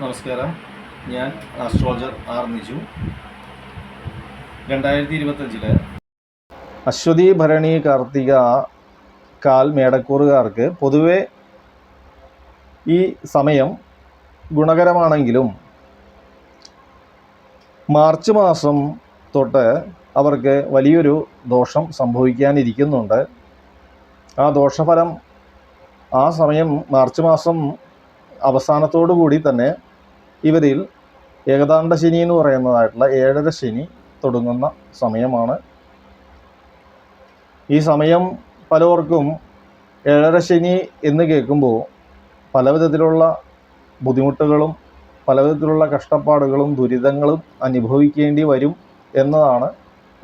നമസ്കാരം. ഞാൻ astrologer R Niju. രണ്ടായിരത്തി ഇരുപത്തഞ്ചിൽ അശ്വതി ഭരണി കാർത്തിക കാൽ മേടക്കൂറുകാർക്ക് പൊതുവെ ഈ സമയം ഗുണകരമാണെങ്കിലും മാർച്ച് മാസം തൊട്ട് അവർക്ക് വലിയൊരു ദോഷം സംഭവിക്കാനിരിക്കുന്നുണ്ട്. ആ ദോഷഫലം ആ സമയം മാർച്ച് മാസം അവസാനത്തോടു കൂടി തന്നെ ഇവരിൽ ഏകദാണ്ട ശനി എന്ന് പറയുന്നതായിട്ടുള്ള ഏഴര ശനി തുടങ്ങുന്ന സമയമാണ്. ഈ സമയം പലവർക്കും ഏഴര ശനി എന്ന് കേൾക്കുമ്പോൾ പല വിധത്തിലുള്ള ബുദ്ധിമുട്ടുകളും പല വിധത്തിലുള്ള കഷ്ടപ്പാടുകളും ദുരിതങ്ങളും അനുഭവിക്കേണ്ടി വരും എന്നതാണ്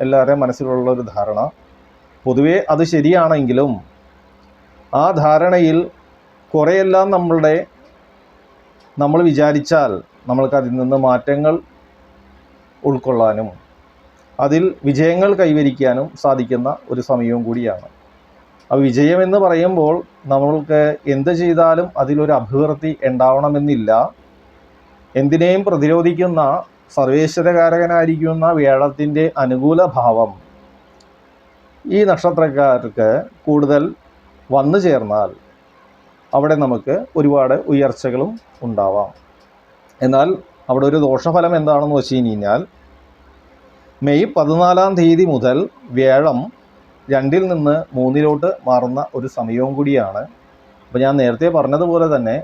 എല്ലാവരുടെയും മനസ്സിലുള്ള ഒരു ധാരണ. പൊതുവേ അത് ശരിയാണെങ്കിലും ആ ധാരണയിൽ കുറേയെല്ലാം നമ്മളുടെ നമ്മൾ വിചാരിച്ചാൽ നമ്മൾക്ക് അതിൽ നിന്ന് മാറ്റങ്ങൾ ഉൾക്കൊള്ളാനും അതിൽ വിജയങ്ങൾ കൈവരിക്കാനും സാധിക്കുന്ന ഒരു സമയവും കൂടിയാണ്. ആ വിജയം എന്ന് പറയുമ്പോൾ നമ്മൾക്ക് എന്ത് ചെയ്താലും അതിലൊരു അഭിവൃദ്ധി ഉണ്ടാവണമെന്നില്ല. എന്തിനേയും പ്രതിരോധിക്കുന്ന സർവേശ്വരകാരകനായിരിക്കുന്ന വ്യാഴത്തിന്റെ അനുകൂല ഭാവം ഈ നക്ഷത്രക്കാർക്ക് കൂടുതൽ വന്നു ചേർന്നാൽ അവിടെ നമുക്ക് ഒരുപാട് ഉയർച്ചകളും ഉണ്ടാവാം. എന്നാൽ അവിടെ ഒരു ദോഷഫലം എന്താണെന്ന് വെച്ച് കഴിഞ്ഞാൽ മെയ് പതിനാലാം തീയതി മുതൽ വ്യാഴം രണ്ടിൽ നിന്ന് മൂന്നിലോട്ട് മാറുന്ന ഒരു സമയവും കൂടിയാണ്. അപ്പോൾ ഞാൻ നേരത്തെ പറഞ്ഞതുപോലെ തന്നെ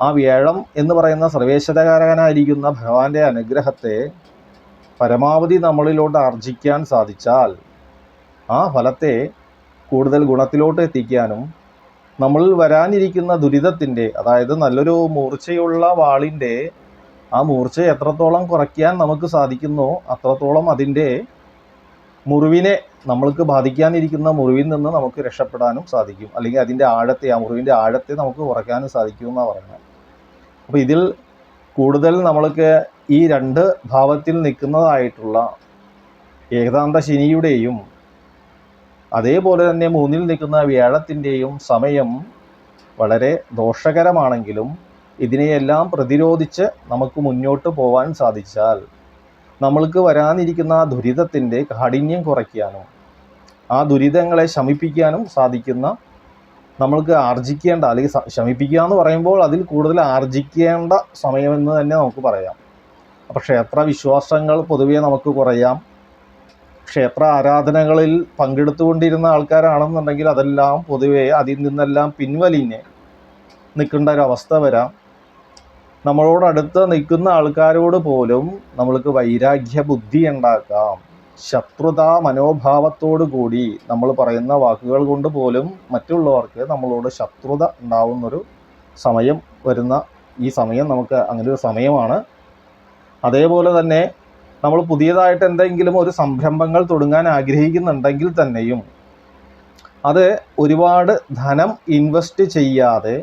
ആ വ്യാഴം എന്ന് പറയുന്ന സർവേശ്വരകാരകനായിരിക്കുന്ന ഭഗവാന്റെ അനുഗ്രഹത്തെ പരമാവധി നമ്മളിലോട്ട് ആർജിക്കാൻ സാധിച്ചാൽ ആ ഫലത്തെ കൂടുതൽ ഗുണത്തിലോട്ട് എത്തിക്കാനും നമ്മളിൽ വരാനിരിക്കുന്ന ദുരിതത്തിന്റെ അതായത് നല്ലൊരു മൂർച്ചയുള്ള വാളിന്റെ ആ മൂർച്ച എത്രത്തോളം കുറയ്ക്കാൻ നമുക്ക് സാധിക്കുന്നോ അത്രത്തോളം അതിന്റെ മുറിവിനെ നമ്മൾക്ക് ബാധിക്കാനിരിക്കുന്ന മുറിവിൽ നിന്ന് നമുക്ക് രക്ഷപ്പെടാനും സാധിക്കും. അല്ലെങ്കിൽ അതിന്റെ ആഴത്തെ ആ മുറിവിന്റെ ആഴത്തെ നമുക്ക് കുറയ്ക്കാനും സാധിക്കും എന്നാണ് പറയുന്നത്. അപ്പോൾ ഇതിൽ കൂടുതൽ നമ്മൾക്ക് ഈ രണ്ട് ഭാവത്തിൽ നിൽക്കുന്നതായിട്ടുള്ള ഏകാന്ത ശനിയുടെയും അതേപോലെ തന്നെ മൂന്നിൽ നിൽക്കുന്ന വ്യാഴത്തിന്റെയും സമയം വളരെ ദോഷകരമാണെങ്കിലും ഇതിനെയെല്ലാം പ്രതിരോധിച്ച് നമുക്ക് മുന്നോട്ട് പോവാൻ സാധിച്ചാൽ നമ്മൾക്ക് വരാനിരിക്കുന്ന ദുരിതത്തിന്റെ കാഠിന്യം കുറയ്ക്കാനും ആ ദുരിതങ്ങളെ ശമിപ്പിക്കാനും സാധിക്കുന്ന നമ്മൾക്ക് ആർജിക്കേണ്ട അല്ലെങ്കിൽ ശമിപ്പിക്കുക എന്ന് പറയുമ്പോൾ അതിൽ കൂടുതൽ ആർജിക്കേണ്ട സമയമെന്ന് തന്നെ നമുക്ക് പറയാം. അപ്പോൾ ക്ഷേത്ര വിശ്വാസങ്ങൾ പൊതുവേ നമുക്ക് കുറയാം. ക്ഷേത്ര ആരാധനകളിൽ പങ്കെടുത്തുകൊണ്ടിരുന്ന ആൾക്കാരാണെന്നുണ്ടെങ്കിൽ അതെല്ലാം പൊതുവേ അതിൽ നിന്നെല്ലാം പിൻവലിഞ്ഞ് നിൽക്കേണ്ട ഒരവസ്ഥ വരാം. നമ്മളോടടുത്ത് നിൽക്കുന്ന ആൾക്കാരോട് പോലും നമ്മൾക്ക് വൈരാഗ്യ ബുദ്ധി ഉണ്ടാക്കാം. ശത്രുതാ മനോഭാവത്തോടു കൂടി നമ്മൾ പറയുന്ന വാക്കുകൾ കൊണ്ട് പോലും മറ്റുള്ളവർക്ക് നമ്മളോട് ശത്രുത ഉണ്ടാവുന്നൊരു സമയം വരുന്ന ഈ സമയം നമുക്ക് അങ്ങനെ ഒരു സമയമാണ്. അതേപോലെ തന്നെ നമ്മൾ പുതിയതായിട്ട് എന്തെങ്കിലും ഒരു സംരംഭങ്ങൾ തുടങ്ങാൻ ആഗ്രഹിക്കുന്നുണ്ടെങ്കിൽ തന്നെയും അത് ഒരുപാട് ധനം ഇൻവെസ്റ്റ് ചെയ്യാതെ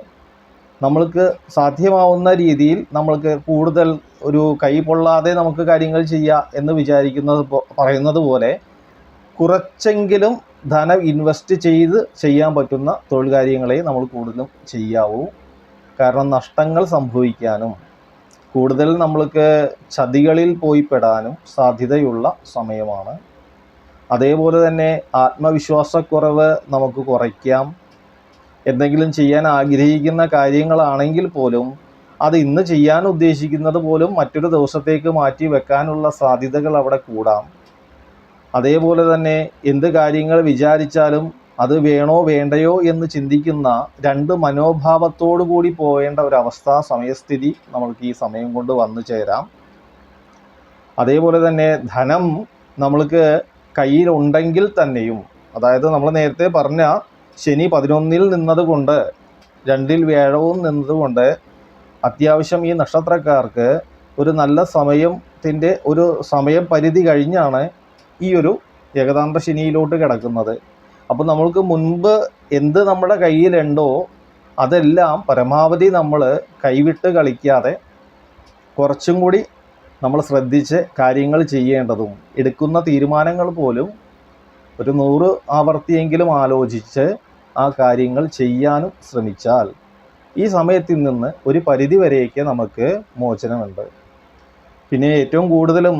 നമ്മൾക്ക് സാധ്യമാവുന്ന രീതിയിൽ നമ്മൾക്ക് കൂടുതൽ ഒരു കൈ പൊള്ളാതെ നമുക്ക് കാര്യങ്ങൾ ചെയ്യാം എന്ന് വിചാരിക്കുന്നത് പറയുന്നത് പോലെ കുറച്ചെങ്കിലും ധനം ഇൻവെസ്റ്റ് ചെയ്ത് ചെയ്യാൻ പറ്റുന്ന തൊഴിൽ കാര്യങ്ങളെ നമ്മൾ കൂടുതലും ചെയ്യാവൂ. കാരണം നഷ്ടങ്ങൾ സംഭവിക്കാനും കൂടുതൽ നമ്മൾക്ക് ചതികളിൽ പോയി പെടാനും സാധ്യതയുള്ള സമയമാണ്. അതേപോലെ തന്നെ ആത്മവിശ്വാസക്കുറവ് നമുക്ക് കുറയ്ക്കാം. എന്തെങ്കിലും ചെയ്യാൻ ആഗ്രഹിക്കുന്ന കാര്യങ്ങളാണെങ്കിൽ പോലും അത് ഇന്ന് ചെയ്യാൻ ഉദ്ദേശിക്കുന്നത് പോലും മറ്റൊരു ദിവസത്തേക്ക് മാറ്റി വെക്കാനുള്ള സാധ്യതകൾ അവിടെ കൂടാം. അതേപോലെ തന്നെ എന്ത് കാര്യങ്ങൾ വിചാരിച്ചാലും അത് വേണോ വേണ്ടയോ എന്ന് ചിന്തിക്കുന്ന രണ്ട് മനോഭാവത്തോടു കൂടി പോകേണ്ട ഒരവസ്ഥ സമയസ്ഥിതി നമ്മൾക്ക് ഈ സമയം കൊണ്ട് വന്നു ചേരാം. അതേപോലെ തന്നെ ധനം നമ്മൾക്ക് കയ്യിലുണ്ടെങ്കിൽ തന്നെയും അതായത് നമ്മൾ നേരത്തെ പറഞ്ഞ ശനി പതിനൊന്നിൽ നിന്നതുകൊണ്ട് രണ്ടിൽ വ്യാഴവും നിന്നതുകൊണ്ട് അത്യാവശ്യം ഈ നക്ഷത്രക്കാർക്ക് ഒരു നല്ല സമയത്തിന്റെ ഒരു സമയം പരിധി കഴിഞ്ഞാണ് ഈ ഒരു ഏകദാന്ത ശനിയിലോട്ട് കിടക്കുന്നത്. അപ്പോൾ നമ്മൾക്ക് മുൻപ് എന്ത് നമ്മുടെ കയ്യിലുണ്ടോ അതെല്ലാം പരമാവധി നമ്മൾ കൈവിട്ട് കളിക്കാതെ കുറച്ചും കൂടി നമ്മൾ ശ്രദ്ധിച്ച് കാര്യങ്ങൾ ചെയ്യേണ്ടതും എടുക്കുന്ന തീരുമാനങ്ങൾ പോലും ഒരു നൂറ് ആവർത്തിയെങ്കിലും ആലോചിച്ച് ആ കാര്യങ്ങൾ ചെയ്യാനും ശ്രമിച്ചാൽ ഈ സമയത്തിൽ നിന്ന് ഒരു പരിധി വരെയൊക്കെ നമുക്ക് മോചനമുണ്ട്. പിന്നെ ഏറ്റവും കൂടുതലും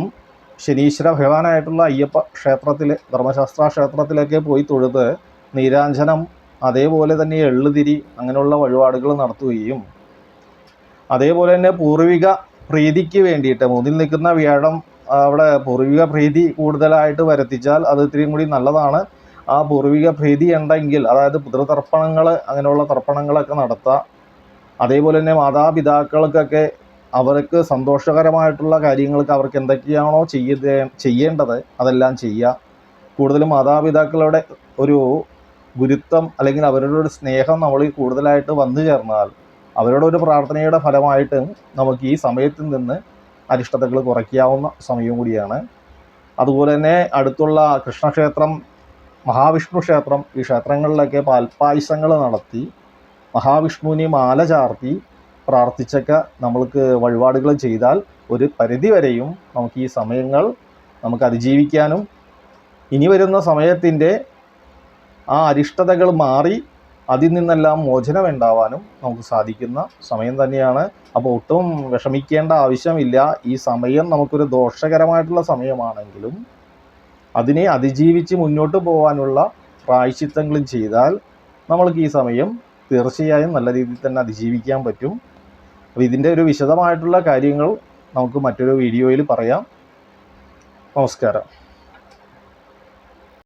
ശനീശ്വര ഭഗവാനായിട്ടുള്ള അയ്യപ്പ ക്ഷേത്രത്തിൽ ധർമ്മശാസ്ത്ര ക്ഷേത്രത്തിലൊക്കെ പോയി തൊഴുത് നീരാഞ്ജനം അതേപോലെ തന്നെ എള്ളുതിരി അങ്ങനെയുള്ള വഴിപാടുകൾ നടത്തുകയും അതേപോലെ തന്നെ പൂർവിക പ്രീതിക്ക് വേണ്ടിയിട്ട് മുന്നിൽ നിൽക്കുന്ന വ്യാഴം അവിടെ പൂർവിക പ്രീതി കൂടുതലായിട്ട് വരുത്തിച്ചാൽ അത് ഇത്തിരിയും കൂടി നല്ലതാണ്. ആ പൂർവിക പ്രീതി ഉണ്ടെങ്കിൽ അതായത് പിതൃതർപ്പണങ്ങൾ അങ്ങനെയുള്ള തർപ്പണങ്ങളൊക്കെ നടത്താം. അതേപോലെ തന്നെ മാതാപിതാക്കൾക്കൊക്കെ അവർക്ക് സന്തോഷകരമായിട്ടുള്ള കാര്യങ്ങൾക്ക് അവർക്ക് എന്തൊക്കെയാണോ ചെയ്യേ ചെയ്യേണ്ടത് അതെല്ലാം ചെയ്യുക. കൂടുതലും മാതാപിതാക്കളുടെ ഒരു ഗുരുത്വം അല്ലെങ്കിൽ അവരുടെ ഒരു സ്നേഹം നമ്മൾ കൂടുതലായിട്ട് വന്നു ചേർന്നാൽ അവരുടെ ഒരു പ്രാർത്ഥനയുടെ ഫലമായിട്ട് നമുക്ക് ഈ സമയത്തിൽ നിന്ന് അരിഷ്ടതകൾ കുറയ്ക്കാവുന്ന സമയവും കൂടിയാണ്. അതുപോലെ തന്നെ അടുത്തുള്ള കൃഷ്ണക്ഷേത്രം മഹാവിഷ്ണു ക്ഷേത്രം ഈ ക്ഷേത്രങ്ങളിലൊക്കെ പാൽപ്പായസങ്ങൾ നടത്തി മഹാവിഷ്ണുവിനെ മാല ചാർത്തി പ്രാർത്ഥിച്ചൊക്കെ നമ്മൾക്ക് വഴിപാടുകൾ ചെയ്താൽ ഒരു പരിധി വരെയും നമുക്ക് ഈ സമയങ്ങൾ നമുക്ക് അതിജീവിക്കാനും ഇനി വരുന്ന സമയത്തിന്റെ ആ അരിഷ്ടതകൾ മാറി അതിൽ നിന്നെല്ലാം മോചനം ഉണ്ടാവാനും നമുക്ക് സാധിക്കുന്ന സമയം തന്നെയാണ്. അപ്പോൾ ഒട്ടും വിഷമിക്കേണ്ട ആവശ്യമില്ല. ഈ സമയം നമുക്കൊരു ദോഷകരമായിട്ടുള്ള സമയമാണെങ്കിലും അതിനെ അതിജീവിച്ച് മുന്നോട്ട് പോകാനുള്ള പ്രായശ്ചിത്തങ്ങളും ചെയ്താൽ നമ്മൾക്ക് ഈ സമയം തീർച്ചയായും നല്ല രീതിയിൽ തന്നെ അതിജീവിക്കാൻ പറ്റും. അപ്പോൾ ഇതിന്റെ ഒരു വിശദമായിട്ടുള്ള കാര്യങ്ങൾ നമുക്ക് മറ്റൊരു വീഡിയോയിൽ പറയാം. നമസ്കാരം.